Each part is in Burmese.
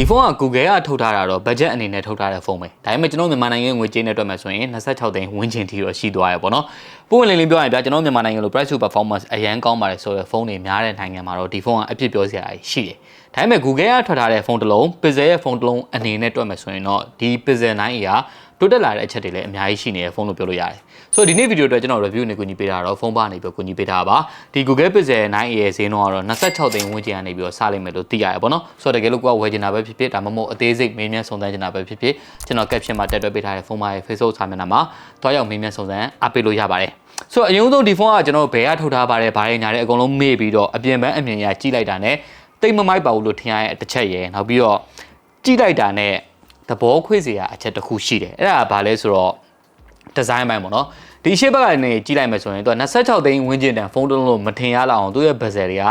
ဒီဖုန်းက Google ကထုတ်ထားတာတော့ budget အနေနဲ့ထုတ်ထားတဲ့ဖုန်းပဲဒါပေမဲ့ကျွန်တော်မြန်မာနိုင်ငံငွေကြေးနဲ့တွက်မယ်ဆိုရင်26သိန်းဝန်းကျင်ထိတော့ရှိသွားရပေါ့နော်ပုံဝင်လင်းလင်းပြောရင်ဗျာကျွန်တော်မြန်မာနိုင်ငံလို price to performance အရန်ကောင်းပါတယ်ဆိုတဲ့ဖုန်းတွေများတဲ့နိုင်ငံမှာတော့ဒီဖုန်းကအပြစ်ပြောစရာရှိတယ်ဒါပေမဲ့ Google ကထွက်ထားတဲ့ဖုန်းတစ်လုံး Pixel ရဲ့ဖုန်းတစ်လုံးအနေနဲ့တွက်မယ်ဆိုရင်တော့ဒီ Pixel 9A က တိုးတက်လာတဲ့အချက်တွေလည်းအများကြီးရှိနေတဲ့ဖုန်းလို့ပြောလို့ရတယ်။ဆိုတော့ဒီနေ့ဗီဒီယိုအတွက်ကျွန်တော် review နဲ့ကူညီပေးတာတော့ဖုန်းပါနေပြီးကူညီပေးထားပါ။ဒီ Google Pixel 9A ရဲ့ဈေးနှုန်းကတော့26သိန်းဝန်းကျင်ကနေပြီးတော့စလိမ့်မယ်လို့သိရတယ်ပေါ့နော်။ဆိုတော့တကယ်လို့ကိုကဝယ်ချင်တာပဲဖြစ်ဖြစ်ဒါမှမဟုတ်အသေးစိတ်မေးမြန်းစုံစမ်းချင်တာပဲဖြစ်ဖြစ်ကျွန်တော် caption မှာတက်တွဲပေးထားတဲ့ဖုန်းပါရဲ့ Facebook စာမျက်နှာမှာတွားရောက်မေးမြန်းစုံစမ်းအားပေးလို့ရပါတယ်။ဆိုတော့အရင်ဆုံးဒီဖုန်းကကျွန်တော်ဘယ်ကထုတ်ထားပါတယ်ဘာတွေညာတဲ့အကုန်လုံးမေ့ပြီးတော့အပြင်ပန်းအမြင်ရကြည့်လိုက်တာနဲ့တိတ်မမိုက်ပါဘူးလို့ထင်ရတဲ့တစ်ချက်ရယ်နောက်ပြီးတော့ကြည့်လိုက်တာနဲ့ သဘောခွေ့စရာအချက်တစ်ခုရှိတယ်အဲ့ဒါကဘာလဲဆိုတော့ဒီဇိုင်းပိုင်းပေါ့နော်ဒီရှေ့ဘက်ကနေကြည့်လိုက်မယ်ဆိုရင်သူက26သိန်းဝန်းကျင်တန်ဖုန်းတစ်လုံးလို့မထင်ရလောက်အောင်သူ့ရဲ့ဘက်ဆယ်တွေက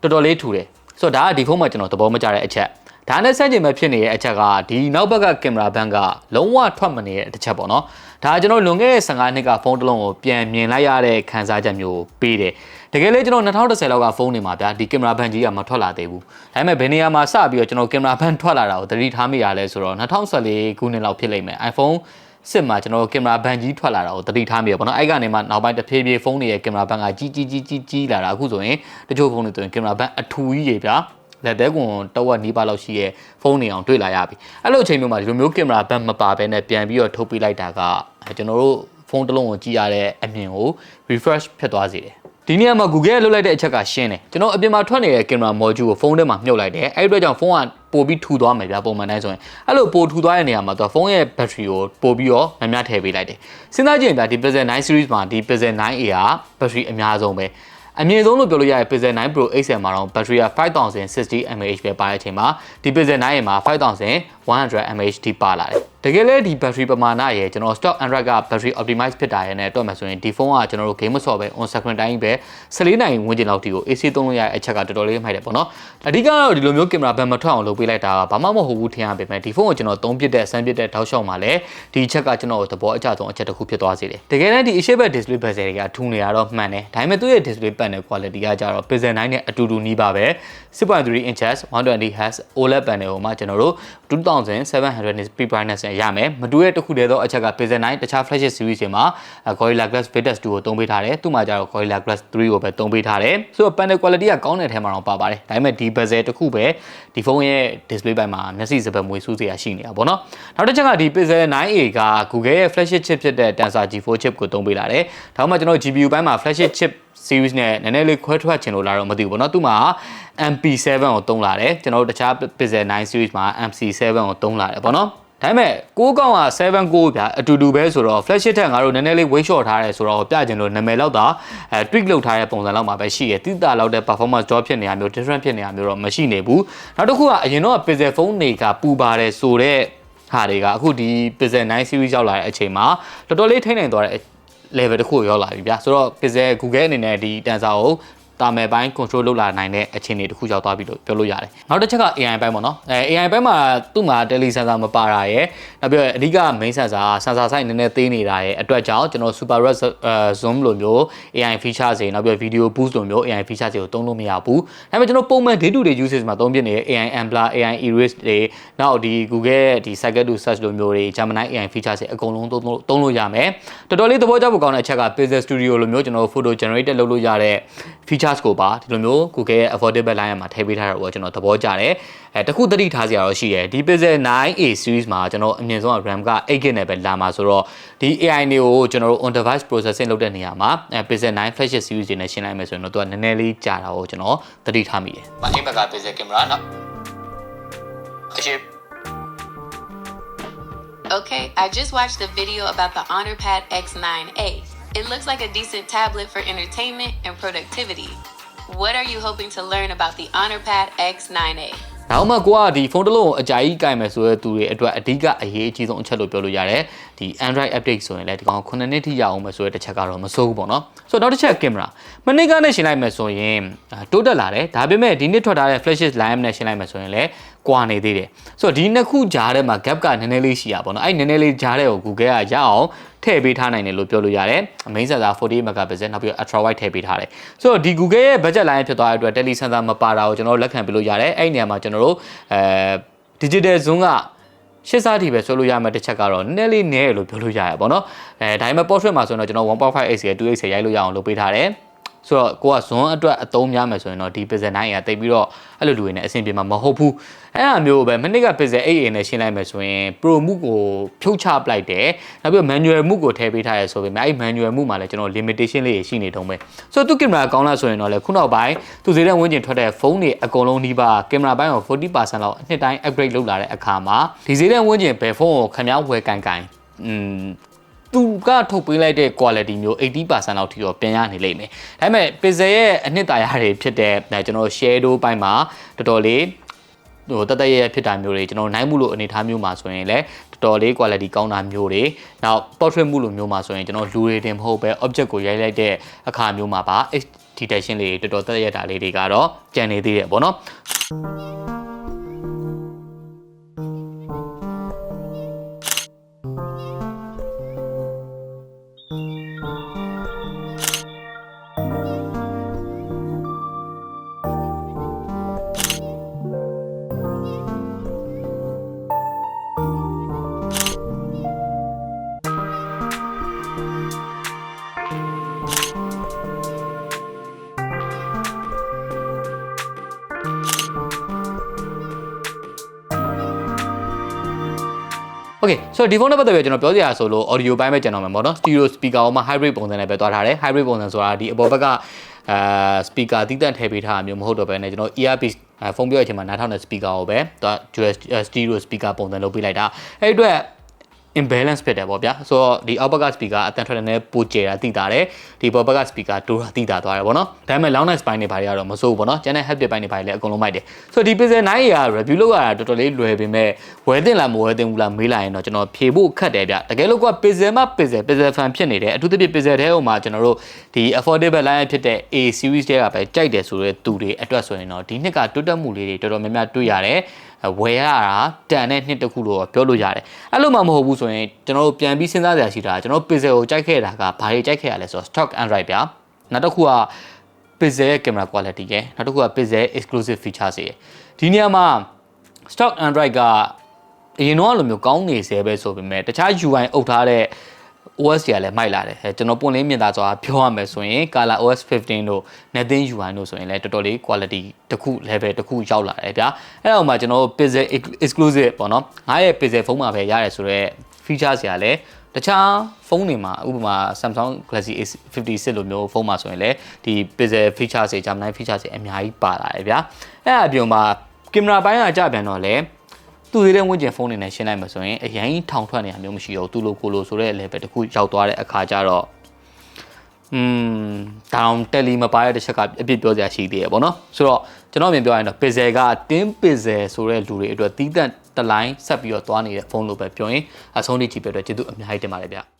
တော်တော်လေးထူတယ်ဆိုတော့ဒါကဒီဖုန်းမှာကျွန်တော်သဘောမကျတဲ့အချက်ဒါနဲ့ဆက်ကျင်မဲ့ဖြစ်နေတဲ့အချက်ကဒီနောက်ဘက်ကကင်မရာဘန်ကလုံးဝထွက်မနေတဲ့တစ်ချက်ပေါ့နော်ဒါကျွန်တော်လွန်ခဲ့တဲ့15နှစ်ကဖုန်းတစ်လုံးကိုပြန်မြင်လိုက်ရတဲ့ခံစားချက်မျိုးပေးတယ် တကယ်လည်းကျွန်တော်2010လောက်ကဖုန်းနေမှာဗျာဒီကင်မရာဘန်ကြီးကမထွက်လာသေးဘူးဒါပေမဲ့ဘယ်နေရာမှာစပြီးတော့ကျွန်တော်ကင်မရာဘန်ထွက်လာတာကိုသတိထားမိရလဲဆိုတော့2014ခုနှစ်လောက်ဖြစ်လိမ့်မယ် iPhone စစ်မှာကျွန်တော်ကင်မရာဘန်ကြီးထွက်လာတာကိုသတိထားမိရပေါ့နော်အဲ့ကနေမှနောက်ပိုင်းတစ်ဖြည်းဖြည်းဖုန်းတွေရဲ့ကင်မရာဘန်ကကြီးကြီးကြီးကြီးကြီးလာတာအခုဆိုရင်တချို့ဖုန်းတွေဆိုရင်ကင်မရာဘန်အထူကြီးကြီးဗျာလက်သေးကွန်တဝက်နီးပါးလောက်ရှိရဲ့ဖုန်းတွေအောင်တွေ့လာရပြီအဲ့လိုအချိန်မျိုးမှာဒီလိုမျိုးကင်မရာဘန်မပါဘဲနဲ့ပြန်ပြီးတော့ထုတ်ပေးလိုက်တာကကျွန်တော်တို့ဖုန်းတစ်လုံးကိုကြည့်ရတဲ့အမြင်ကို refresh ဖြစ်သွားစေတယ် ဒီနေရာမှာ Google လုတ်လိုက်တဲ့အချက်ကရှင်းတယ်ကျွန်တော်အပြင်မှာထွက်နေတဲ့ camera module ကိုဖုန်းထဲမှာမြုပ်လိုက်တယ်အဲ့ဒီအတွက်ကြောင့်ဖုန်းကပို့ပြီးထူသွားမယ်ဗျာပုံမှန်တိုင်းဆိုရင်အဲ့လိုပို့ထူသွားတဲ့နေရာမှာသူကဖုန်းရဲ့ battery ကိုပို့ပြီးတော့များများထည့်ပေးလိုက်တယ်စဉ်းစားကြည့်ရင်ဗျာဒီ Pixel 9 series မှာဒီ Pixel 9A က battery အများဆုံးပဲ အမြင့်ဆုံးလို့ပြောလို့ရတဲ့ Pixel 9 Pro XL မှာတော့ battery က5060 mAh ပဲပါတဲ့အချိန်မှာဒီ Pixel 9A မှာ5100 mAh ထိပါလာတယ်တကယ်လဲဒီ battery ပမာဏရဲ့ကျွန်တော် stock Android က battery optimize ဖြစ်တာရဲ့နဲ့တွက်မယ်ဆိုရင်ဒီဖုန်းကကျွန်တော်တို့ game မဆော့ပဲ on screen တိုင်းပဲ14နိုင်ဝန်းကျင်လောက်ထိကို AC သုံးလို့ရတဲ့အချက်ကတော်တော်လေးမိုက်တယ်ပေါ့နော်အဓိကတော့ဒီလိုမျိုးကင်မရာဘန်မထွက်အောင်လုပ်ပေးလိုက်တာကဘာမှမဟုတ်ဘူးထင်ရပေမဲ့ဒီဖုန်းကိုကျွန်တော်သုံးပြတဲ့ဆန်းပြတဲ့ထောက်လျှောက်မှာလည်းဒီချက်ကကျွန်တော်သဘောအကျဆုံးအချက်တစ်ခုဖြစ်သွားစေတယ်တကယ်လည်းဒီ issue display bezel တွေကထူနေရတော့မှန်တယ်ဒါပေမဲ့သူ့ရဲ့ display panel quality ကကြတော့ Pixel 9နဲ့အတူတူနီးပါပဲ6.3 inches 120 Hz OLED panel ကိုမှကျွန်တော်တို့2700 nits peak brightness နဲ့ရမယ်မတူတဲ့တစ်ခုတည်းသောအချက်က Pixel 9တခြား flagship series တွေမှာ Gorilla Glass Victus 2ကိုသုံးပေးထားတယ်သူ့မှာကျတော့ Gorilla Glass 3ကိုပဲသုံးပေးထားတယ်ဆိုတော့ panel quality ကကောင်းတဲ့ထဲမှာတော့ပါပါတယ်ဒါပေမဲ့ဒီ bezel တစ်ခုပဲဒီဖုန်းရဲ့ display ဘက်မှာမျက်စိစပတ်မွေးစူးစရာရှိနေတာပေါ့နော်နောက်တစ်ချက်ကဒီ Pixel 9a က Google ရဲ့ flagship chip ဖြစ်တဲ့ Tensor G4 chip ကိုသုံးပေးလာတယ်ဒါမှမဟုတ်ကျွန်တော် GPU ဘက်မှာ flagship chip series နဲ့နည်းနည်းလေးခွဲထွက်ချင်လို့လာတော့မသိဘူးပေါ့နော်သူ့မှာ MP7 ကိုသုံးလာတယ်ကျွန်တော်တို့တခြား Pixel 9 series မှာ MC7 ကိုသုံးလာတယ်ပေါ့နော်ဒါပေမဲ့6កောင်က7 6ဗျာအတူတူပဲဆိုတော့ flagship ထက်ငါတို့နည်းနည်းလေး weight short ထားတယ်ဆိုတော့ပြကျင်လို့နာမည်လောက်တာအဲ tweak လုပ်ထားတဲ့ပုံစံလောက်မှာပဲရှိရတိတာလောက်တဲ့ performance drop ဖြစ်နေတာမျိုး different ဖြစ်နေတာမျိုးတော့မရှိနေဘူးနောက်တစ်ခုကအရင်တော့ Pixel phone တွေကပူပါတယ်ဆိုတော့ဟာတွေကအခုဒီ Pixel 9 series ရောက်လာတဲ့အချိန်မှာတော်တော်လေးထိနိုင်သွားတဲ့ level တစ်ခုရောက်လာပြီဗျာဆိုတော့ Pixel Google အနေနဲ့ဒီ Tensor ကို တာမယ်ပိုင်း control လုပ်လာနိုင်တဲ့အခြေအနေတစ်ခုရောက်သွားပြီလို့ပြောလို့ရတယ်။နောက်တစ်ချက်က AI ပိုင်းပေါ့နော်။အဲ AI ပိုင်းမှာသူ့မှာ tele sensor မပါတာရယ်နောက်ပြီးတော့အဓိက main sensor sensor size နည်းနည်းသေးနေတာရယ်အတွက်ကြောင့်ကျွန်တော် super red zoom လိုမျိုး AI feature တွေနောက်ပြီးတော့ video boost လိုမျိုး AI feature တွေကိုသုံးလို့မရဘူး။ဒါပေမဲ့ကျွန်တော်ပုံမှန် day to day usage မှာသုံးပြနေတဲ့ AI Ambler AI Erase တွေနောက်ဒီ Google ရဲ့ဒီ cycle to search လိုမျိုးတွေ Gemini AI feature တွေအကုန်လုံးသုံးသုံးလို့ရမယ်။တော်တော်လေးသဘောကျဖို့ကောင်းတဲ့အချက်က Pixel Studio လိုမျိုးကျွန်တော် photo generated လုပ်လို့ရတဲ့ features ကိုပါဒီလိုမျိုး Google ရဲ့ affordable line မှာထည့်ပေးထားတာကိုကျွန်တော်သဘောကျတယ်အဲတခုသတိထားစရာတော့ရှိတယ်ဒီ Pixel 9a series မှာကျွန်တော်အမြင့်ဆုံးက RAM က 8GB နဲ့ပဲလာမှာဆိုတော့ဒီ AI တွေကိုကျွန်တော်တို့ on device processing လုပ်တဲ့နေရာမှာအဲ Pixel 9 flagship series တွေနဲ့ရှင်းလိုက်မယ်ဆိုရင်တော့သူကနည်းနည်းလေးကြာတာကိုကျွန်တော်သတိထားမိတယ်။အိမ်ဘက်က Pixel camera နော်အရှိ Okay, I just watched the video about the HonorPad X9A. It looks like a decent tablet for entertainment and productivity. What are you hoping to learn about the HonorPad X9A? နောက်မှကိုကဒီဖုန်းတစ်လုံးကိုအကြိုက်ကင်မယ်ဆိုတဲ့သူတွေအတွက်အဓိကအရေးအကြီးဆုံးအချက်လို့ပြောလို့ရတယ်ဒီ Android update ဆိုရင်လည်းဒီကောင်9နှစ်ထိရအောင်မယ်ဆိုတဲ့တစ်ချက်ကတော့မစိုးဘူးပေါ့နော်ဆိုတော့နောက်တစ်ချက်ကင်မရာမနစ်ကနဲ့ရှင်းလိုက်မယ်ဆိုရင်တိုးတက်လာတယ်ဒါပေမဲ့ဒီနှစ်ထွက်ထားတဲ့ flashes line နဲ့ရှင်းလိုက်မယ်ဆိုရင်လည်း ကွာနေသေးတယ်ဆိုတော့ဒီနှစ်ခုကြားထဲမှာ gap ကနည်းနည်းလေးရှိရပါတော့အဲ့နည်းနည်းလေးကြားထဲကို Google ကရအောင်ထည့်ပေးထားနိုင်တယ်လို့ပြောလို့ရတယ်။ main sensor 48 megapixel နောက်ပြီး ultra wide ထည့်ပေးထားတယ်။ဆိုတော့ဒီ Google ရဲ့ budget line ဖြစ်သွားတဲ့အတွက် tele sensor မပါတာကိုကျွန်တော်တို့လက်ခံပေးလို့ရတယ်။အဲ့ဒီနေရာမှာကျွန်တော်တို့အဲ digital zoom ကရှစ်စားထိပဲဆွဲလို့ရမယ့်တစ်ချက်ကတော့နည်းနည်းလေးနည်းရလို့ပြောလို့ရရပါတော့အဲဒါပေမဲ့ portrait မှာဆိုရင်တော့ကျွန်တော် 1.5x ရဲ့ 2x ရဲ့ရိုက်လို့ရအောင်လုပ်ပေးထားတယ် ဆိုတော့ကိုကဇွန်အတွက်အသုံးများမယ်ဆိုရင်တော့ဒီ pixel 9ကတိတ်ပြီးတော့အဲ့လိုလူတွေနဲ့အဆင်ပြေမှာမဟုတ်ဘူးအဲ့အမျိုးပဲမနစ်က pixel 8နဲ့ရှင်းလိုက်မယ်ဆိုရင် pro မှုကိုဖြုတ်ချပလိုက်တယ်နောက်ပြီး manual မှုကိုထည့်ပေးထားရဆိုပေမဲ့အဲ့ manual မှုမှာလည်းကျွန်တော် limitation လေးရှိနေတုံးပဲဆိုတော့သူကင်မရာကောင်းလားဆိုရင်တော့လေခုနောက်ပိုင်းသူစီတဲ့ဝန်းကျင်ထွက်တဲ့ဖုန်းတွေအကုန်လုံးဒီပါကင်မရာပိုင်းကို40%လောက်အနှစ်တိုင်း upgrade လုပ်လာတဲ့အခါမှာဒီစီတဲ့ဝန်းကျင်ဘယ်ဖုန်းကိုခင်ဗျားဝယ်ကန်ကန်อืม သူကထုတ်ပေးလိုက်တဲ့ quality မျိုး80%လောက်ထိတော့ပြန်ရနေလိမ့်မယ်။ဒါပေမဲ့ pixel ရဲ့အနှစ်သာရတွေဖြစ်တဲ့အဲကျွန်တော် shadow ဘိုင်းမှာတော်တော်လေးဟိုတသက်ရဲ့ဖြစ်တာမျိုးတွေကျွန်တော်နိုင်မှုလို့အနေထားမျိုးမှာဆိုရင်လည်းတော်တော်လေး quality ကောင်းတာမျိုးတွေနောက် portrait မှုလို့မျိုးမှာဆိုရင်ကျွန်တော်လူတွေတင်မဟုတ်ပဲ object ကိုရိုက်လိုက်တဲ့အခါမျိုးမှာပါ detection လေးတွေတော်တော်သက်ရတာလေးတွေကတော့ကြံနေသေးတယ်ပေါ့နော် Okay ဆိုတော့ဒီဖုန်းနဲ့ပတ်သက်ပြီးကျွန်တော်ပြောစရာဆိုလို့ audio ပိုင်းပဲကျွန်တော်မှာပေါ့နော် stereo speaker မှာ hybrid ပုံစံနဲ့ပဲသွားထားတယ် hybrid ပုံစံဆိုတာဒီအပေါ်ဘက်ကအဲ speaker တိတက်ထည့်ပေးထားတာမျိုးမဟုတ်တော့ဘဲねကျွန်တော် earpiece ဖုန်းပြောရတဲ့အချိန်မှာနားထောင်တဲ့ speaker ကိုပဲသူက dual stereo speaker ပုံစံလုပ်ပေးလိုက်တာအဲ့အတွက် imbalance ဖြစ်တယ်ပေါ့ဗျာဆိုတော့ဒီ outback speaker အတန်ထွက်တဲ့နယ်ပိုကျယ်တာတိတာတယ်ဒီ outback speaker တိုးတာတိတာသွားတယ်ပေါ့နော်ဒါပေမဲ့ long night ပိုင်းတွေဘာတွေကတော့မစိုးဘူးပေါ့နော်ကျန်တဲ့ haptic ပိုင်းတွေဘာတွေလည်းအကုန်လုံးမိုက်တယ်ဆိုတော့ဒီ pixel 9 year review လောက်ရတာတော်တော်လေးလွယ်ပေမဲ့ဝယ်တင်လားမဝယ်တင်ဘူးလားမေးလိုက်ရင်တော့ကျွန်တော်ဖြေဖို့ခက်တယ်ဗျတကယ်လို့က pixel မှာ pixel pixel fan ဖြစ်နေတယ်အထူးသဖြင့် pixel ထဲဟိုမှာကျွန်တော်တို့ဒီ affordable line ဖြစ်တဲ့ A series တွေကပဲကြိုက်တယ်ဆိုတဲ့သူတွေအတွက်ဆိုရင်တော့ဒီနှစ်ကတိုးတက်မှုလေးတွေတော်တော်များများတွေ့ရတယ်ဝယ်ရတာတန်တဲ့နှစ်တစ်ခုလို့ပြောလို့ရတယ်အဲ့လိုမှမဟုတ်ဘူးဆိုရင်ကျွန်တော်တို့ပြန်ပြီးစဉ်းစားကြရရှိတာကျွန်တော် pixel ကိုကြိုက်ခဲ့တာကဘာတွေကြိုက်ခဲ့ရလဲဆိုတော့ stock android ဗျာနောက်တစ်ခုက pixel ရဲ့ camera quality ရဲ့နောက်တစ်ခုက pixel exclusive features တွေဒီနေရာမှာ stock android က အရင်တော့လိုမျိုးကောင်းနေစေပဲဆိုပေမဲ့တခြား UI အုပ်ထားတဲ့ OS တွေကလည်းမိုက်လာတယ်အဲကျွန်တော်ပွင့်လင်းမြင်သာစွာပြောရမယ်ဆိုရင် Color OS 15တို့ Nothing UI တို့ဆိုရင်လည်းတော်တော်လေး quality တစ်ခု level တစ်ခုရောက်လာတယ်ဗျာအဲ့တော့မှကျွန်တော် Pixel exclusive ပေါ့နော်ငါရဲ့ Pixel ဖုန်းမှာပဲရတယ်ဆိုတော့ feature တွေကလည်းတခြားဖုန်းတွေမှာဥပမာ Samsung Galaxy A56 လိုမျိုးဖုန်းမှာဆိုရင်လည်းဒီ Pixel feature တွေ Gemini feature တွေအများကြီးပါလာတယ်ဗျာအဲ့အပြင်မှာကင်မရာပိုင်းကကြပြန်တော့လေ သူသေးတဲ့ဝန်းကျင်ဖုန်းတွေနဲ့ရှင်းလိုက်မှဆိုရင်အရင်ထောင်ထွက်နေတာမျိုးမရှိတော့သူလိုကိုလိုဆိုတဲ့ level တခုရောက်သွားတဲ့အခါကျတော့อืมတောင်တယ်လီမပါတဲ့တစ်ချက်ကအပြစ်ပြောစရာရှိသေးရပေါ့နော်ဆိုတော့ကျွန်တော်မြင်ပြောရရင်တော့ Pixel ကတင်း Pixel ဆိုတဲ့လူတွေအတွက်တီးတန့်တလိုင်းဆက်ပြီးတော့သွားနေတဲ့ဖုန်းလိုပဲပြောရင်အဆုံးထိကြည့်ပြတဲ့ကျေးဇူးအများကြီးတင်ပါတယ်ဗျ